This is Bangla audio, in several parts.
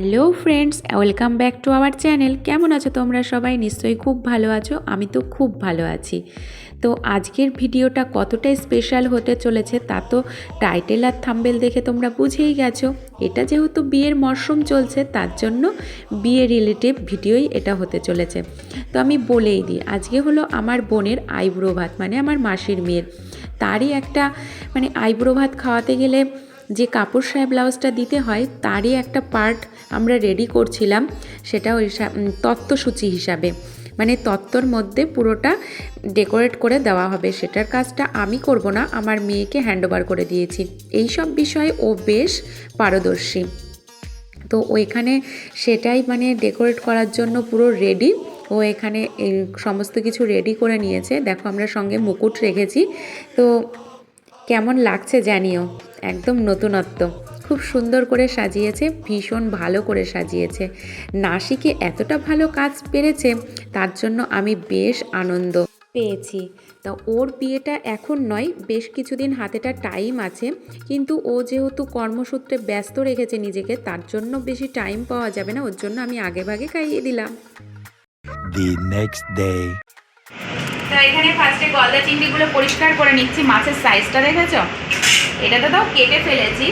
Hello friends welcome back to our channel কেমন আছো তোমরা? সবাই নিশ্চয়ই খুব ভালো আছো। আমি তো খুব ভালো আছি। তো আজকের ভিডিওটা কতটা স্পেশাল হতে চলেছে তা তো টাইটেল আর থাম্বেল দেখে তোমরা বুঝেই গেছো। এটা যেহেতু বিয়ের মরশুম চলছে, তার জন্য বিয়ে রিলেটিভ ভিডিওই এটা হতে চলেছে। তো আমি বলেই দিই, আজকে হলো আমার বোনের আইব্রো ভাত মানে আমার মাসির মেয়ের। তারই একটা মানে আইব্রো ভাত খাওয়াতে গেলে যে কাপড় সায়া ব্লাউজটা দিতে হয়, তারই একটা পার্ট আমরা রেডি করছিলাম সেটা ওই তত্ত্বসূচি হিসাবে। মানে তত্ত্বর মধ্যে পুরোটা ডেকোরেট করে দেওয়া হবে। সেটার কাজটা আমি করব না, আমার মেয়েকে হ্যান্ডওভার করে দিয়েছি। এই সব বিষয়ে ও বেশ পারদর্শী। তো ওইখানে সেটাই মানে ডেকোরেট করার জন্য পুরো রেডি ও এখানে এই সমস্ত কিছু রেডি করে নিয়েছে। দেখো আমরা সঙ্গে মুকুট রেখেছি। তো কেমন লাগছে জানিও। একদম নতুনত্ব। খুব সুন্দর করে সাজিয়েছে ভীষণ ভালো করে সাজিয়েছে। নাসিকে এতটা ভালো কাজ পেরেছে তার জন্য আমি বেশ আনন্দ পেয়েছি। তা ওর বিয়েটা এখন নয় বেশ কিছুদিন হাতেটা টাইম আছে কিন্তু ও যেহেতু কর্মসূত্রে ব্যস্ত রেখেছে নিজেকে তার জন্য বেশি টাইম পাওয়া যাবে না ওর জন্য আমি আগে ভাগে খাইয়ে দিলাম। The next day. তো এখানে ফার্স্টে গলদা চিংড়িগুলো পরিষ্কার করে নিচ্ছি মাছের সাইজটা দেখেছ? এটা তো তাও কেটে ফেলেছি।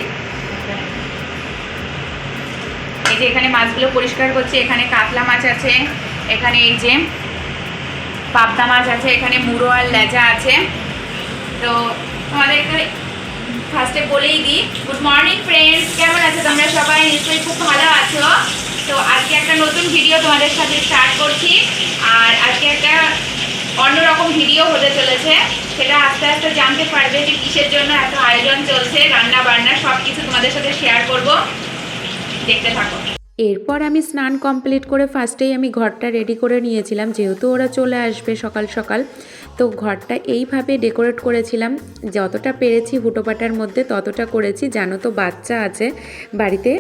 এই যে এখানে মাছগুলো পরিষ্কার করছি, এখানে কাতলা মাছ আছে, এখানে এই যে পাবদা মাছ আছে, এখানে মুড়ো আর লেজা আছে। তো তোমাদেরকে ফার্স্টে বলেই দিই গুড মর্নিং ফ্রেন্ডস কেমন আছো তোমরা সবাই? নিশ্চয়ই খুব ভালো আছো। তো আজকে একটা নতুন ভিডিও তোমাদের সাথে স্টার্ট করছি, আর আজকে একটা অন্যরকম ভিডিও হতে চলেছে। সেটা আস্তে আস্তে জানতে পারবে যে কিসের জন্য এত আয়োজন চলছে রান্না বান্না সব কিছু তোমাদের সাথে শেয়ার করব। দেখতে থাকো। এরপর আমি স্নান কমপ্লিট করে ফার্স্টেই আমি ঘরটা রেডি করে নিয়েছিলাম, যেহেতু ওরা চলে আসবে সকাল সকাল। তো ঘরটা এইভাবে ডেকোরেট করেছিলাম, যতটা পেরেছি হুটোপাটার মধ্যে ততটা করেছি, জানো তো বাচ্চা আছে বাড়িতে।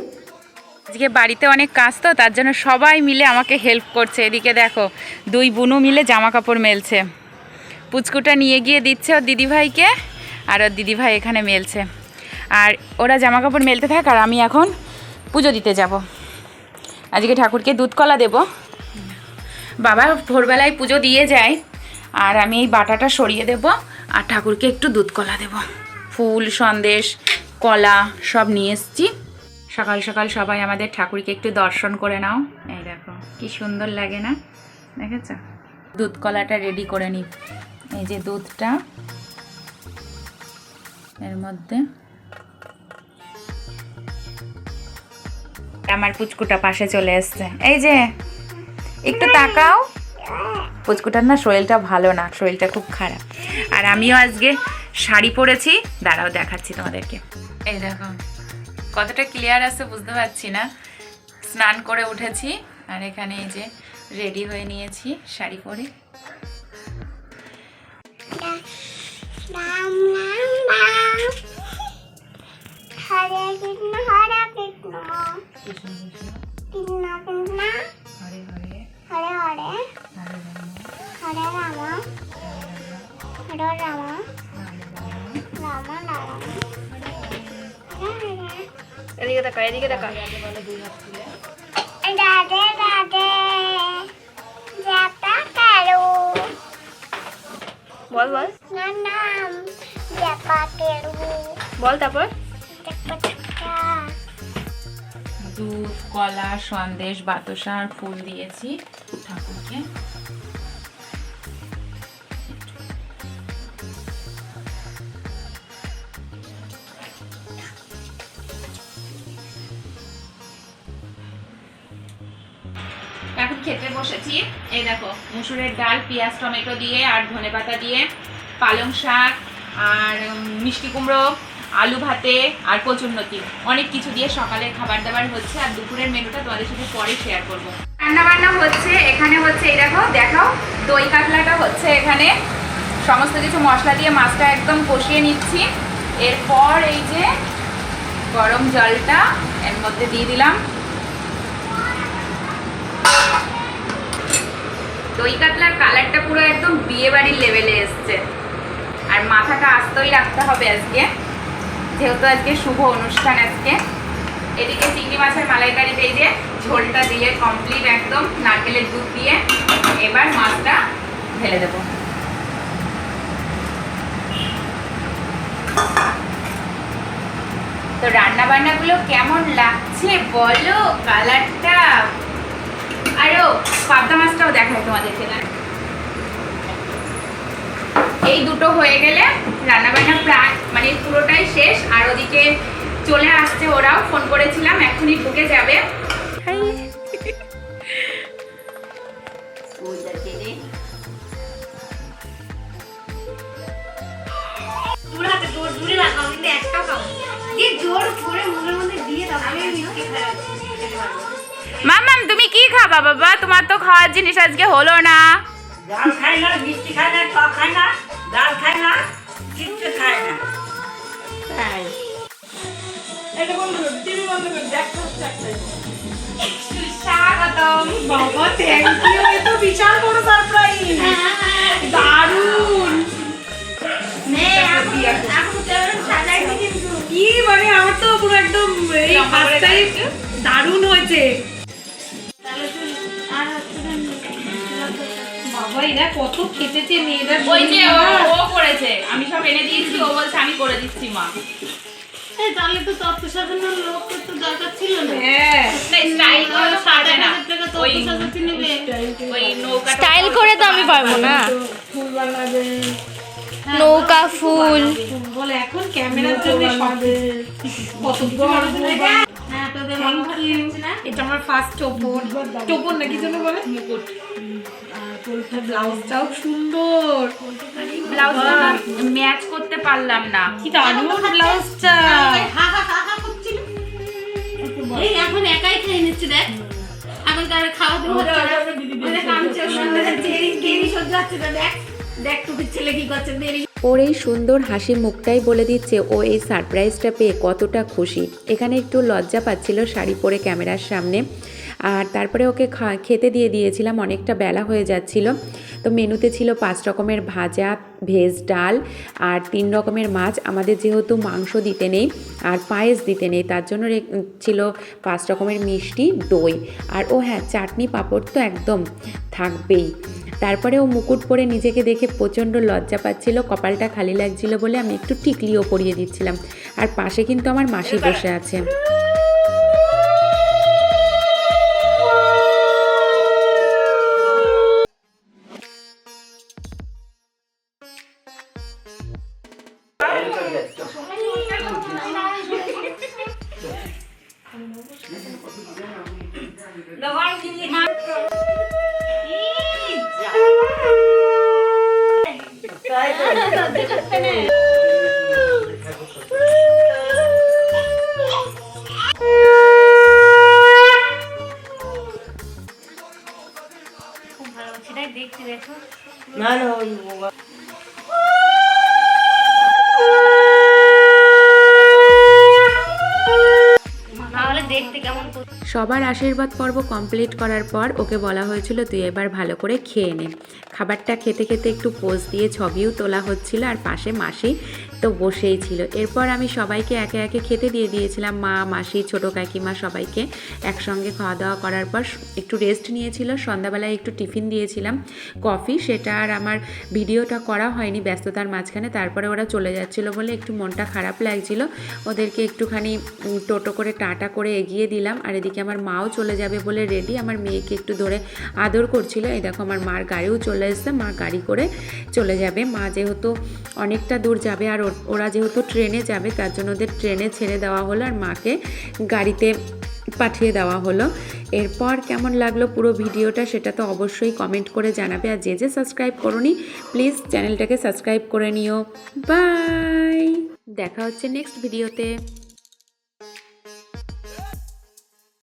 আজকে বাড়িতে অনেক কাজ তো, তার জন্য সবাই মিলে আমাকে হেল্প করছে। এদিকে দেখো, দুই বুনু মিলে জামা কাপড় মেলছে। পুচকুটা নিয়ে গিয়ে দিচ্ছে ওর দিদিভাইকে, আর ওর দিদিভাই এখানে মেলছে। আর ওরা জামা কাপড় মেলতে থাক, আর আমি এখন পুজো দিতে যাব। আজকে ঠাকুরকে দুধ কলা দেব। বাবা ভোরবেলায় পুজো দিয়ে যায়, আর আমি এই বাটাটা সরিয়ে দেব, আর ঠাকুরকে একটু দুধ কলা দেব। ফুল, সন্দেশ, কলা সব নিয়ে এসছি। সকাল সকাল সবাই আমাদের ঠাকুরকে একটু দর্শন করে নাও। এই দেখো, কি সুন্দর লাগে না? দেখেছ? দুধ কলাটা রেডি করে নিই। এই যে দুধটা, এর মধ্যে আমার পুচকুটা পাশে চলে এসছে। এই যে, একটু তাকাও। পুচকুটার না শরীরটা ভালো না, শরীরটা খুব খারাপ। আর আমিও আজকে শাড়ি পরেছি। দাঁড়াও, দেখাচ্ছি তোমাদেরকে। এই দেখো, কতটা ক্লিয়ার আছে বুঝতে পারছি না। স্নান করে উঠেছি, আর এখানে এই যে রেডি হয়ে নিয়েছি শাড়ি পরে। হরে কৃষ্ণ হরে কৃষ্ণ। কৃষ্ণ কৃষ্ণ হরে হরে হরে রাম হরে রাম রাম রাম এদিকে দেখা এদিকে দেখা। রাধে রাধে যাতা কারু বল বল। নাম জাপা কেরু বল তারপর। দুধ, কলা, সন্দেশ বাতাসা আর ফুল দিয়েছি ঠাকুরকে। এখন খেতে বসেছি। এই দেখো, মুসুরের ডাল, পেঁয়াজ, টমেটো দিয়ে আর ধনেপাতা দিয়ে, পালং শাক আর মিষ্টি কুমড়ো। আলু ভাতে আর কচুরনতি অনেক কিছু দিয়ে সকালের খাবার দাবার হচ্ছে আর দুপুরের মেনুটা তোমাদের সাথে পরে শেয়ার করব। রান্না বান্না হচ্ছে, এখানে হচ্ছে এই দেখো দেখাও দই কাতলাটা হচ্ছে এখানে। সমস্ত কিছু মশলা দিয়ে মাছটা একদম কষিয়ে নিচ্ছি। এরপর এই যে গরম জলটা এর মধ্যে দিয়ে দিলাম। দই কাতলার কালারটা পুরো একদম বিয়ে বাড়ির লেভেলে এসছে। আর মাথাটা আস্তই রাখতে হবে আজকে। যেহেতু আজকে শুভ অনুষ্ঠান আজকে, এদিকে চিংড়ি মাছের মালাইকারিতে এই যে ঝোলটা দিয়ে কমপ্লিট একদম নারকেলের দুধ দিয়ে এবার মাছটা ঢেলে দেবো। তো রান্না বান্নাগুলো কেমন লাগছে বলো? কালারটা আরও পাবদা মাছটাও দেখায় তোমাদেরকে না এই দুটো হয়ে গেলে রান্না বান্না প্রায় মানে পুরোটাই শেষ। আর ওদিকে চলে আসছে ওরাও। ফোন করেছিলাম এখনই ঢুকে যাবে। খাই। মামাম তুমি কি খাবা বাবা? তোমার তো খাওয়ার জিনিস আজকে হলো না। খায় না মিষ্টি খায় না টক খায় না। ডাল খায় না কিচ্ছু খায় না। তাই? এটা বন্ধ কর টিভি বন্ধ কর একটা স্বাগতম। বাবা থ্যাংক ইউ এ তো বিশাল বড় সারপ্রাইজ দারুণ। নে এখন এখন তেমন সাজাই নি কিন্তু। কি মানে আমার তো পুরো একদম এই। দারুণ হয়েছে। বাবা এরা কত খেতেছে মেয়েরা ওই যে ও ও করেছে। আমি সব এনে দিয়েছি ও বলছে আমি করে দিচ্ছি মা। তাহলে তো তত্ত্ব সাজানোর লোক তো দরকার ছিল না। হ্যাঁ। স্টাইল করে সাজে না। ওই ওই নৌকা স্টাইল করে তো আমি পারব না। ফুল বানাবে নৌকা ফুল। বলে এখন ক্যামেরার জন্য সব কত বড় হ্যাঁ তোদের এটা আমার ফার্স্ট টোপন টোপন না কি যেন বলে? মুকুট। ব্লাউজটাও সুন্দর। ব্লাউজটা ম্যাচ করতে পারলাম না। কি দারুণ ব্লাউজটা। এই এখন একাই খেয়ে নিচ্ছে দেখ। এখন তার খাওয়া দাওয়া কামছে সুন্দর দেরি সহ্য হচ্ছে না দেখ। দেখ টুপির ছেলে কি করছে দেরি। ওর এই সুন্দর হাসি মুখটাই বলে দিচ্ছে ও এই সারপ্রাইজটা পেয়ে কতটা খুশি। এখানে একটু লজ্জা পাচ্ছিল শাড়ি পরে ক্যামেরার সামনে। আর তারপরে ওকে খেতে দিয়ে দিয়েছিলাম, অনেকটা বেলা হয়ে যাচ্ছিল। তো মেনুতে ছিল পাঁচ রকমের ভাজা, ভেজ ডাল আর তিন রকমের মাছ। আমাদের যেহেতু মাংস দিতে নেই আর পায়েস দিতে নেই, তার জন্য ছিল পাঁচ রকমের মিষ্টি, দই। আর ও হ্যাঁ চাটনি পাঁপড় তো একদম থাকবেই। তারপরে ও মুকুট পরে নিজেকে দেখে প্রচণ্ড লজ্জা পাচ্ছিল, কপালটা খালি লাগছিল বলে আমি একটু টিকলিও পরিয়ে দিচ্ছিলাম। আর পাশে কিন্তু আমার মাসি বসে আছে। সেটাই দেখছি দেখো না না ওই তাহলে সবার আশীর্বাদ পর্ব কমপ্লিট করার পর ওকে বলা হয়েছিল, তুই এবার ভালো করে খেয়ে নে। খাবারটা খেতে খেতে একটু পোজ দিয়ে ছবিও তোলা হচ্ছিল আর পাশে মাসি তো বসেই ছিল। এরপর আমি সবাইকে একে একে খেতে দিয়ে দিয়েছিলাম, মা, মাসি, ছোটো কাকিমা সবাইকে। একসঙ্গে খাওয়া দাওয়া করার পর একটু রেস্ট নিয়েছিল, সন্ধ্যাবেলায় একটু টিফিন দিয়েছিলাম, কফি, সেটা আর আমার ভিডিওটা করা হয়নি ব্যস্ততার মাঝখানে, তারপরে ওরা চলে যাচ্ছিল বলে একটু মনটা খারাপ লাগছিল। ওদেরকে একটুখানি টোটো করে টাটা করে এগিয়ে দিলাম, আর এদিকে আমার মাও চলে যাবে বলে রেডি আমার মেয়েকে একটু ধরে আদর করছিল। এই দেখো আমার মার গাড়িও চলে এসছে, মা গাড়ি করে চলে যাবে। মা যেহেতু অনেকটা দূর যাবে আর ওরা যেহেতু ট্রেনে যাবে, তার জন্য ওদের ট্রেনে ছেড়ে দেওয়া হলো আর মাকে গাড়িতে পাঠিয়ে দেওয়া হলো। এরপর কেমন লাগল পুরো ভিডিওটা সেটা তো অবশ্যই কমেন্ট করে জানাবে। আর যে যে সাবস্ক্রাইব করনি প্লিজ চ্যানেলটাকে সাবস্ক্রাইব করে নিও। বাই দেখা হচ্ছে নেক্সট ভিডিওতে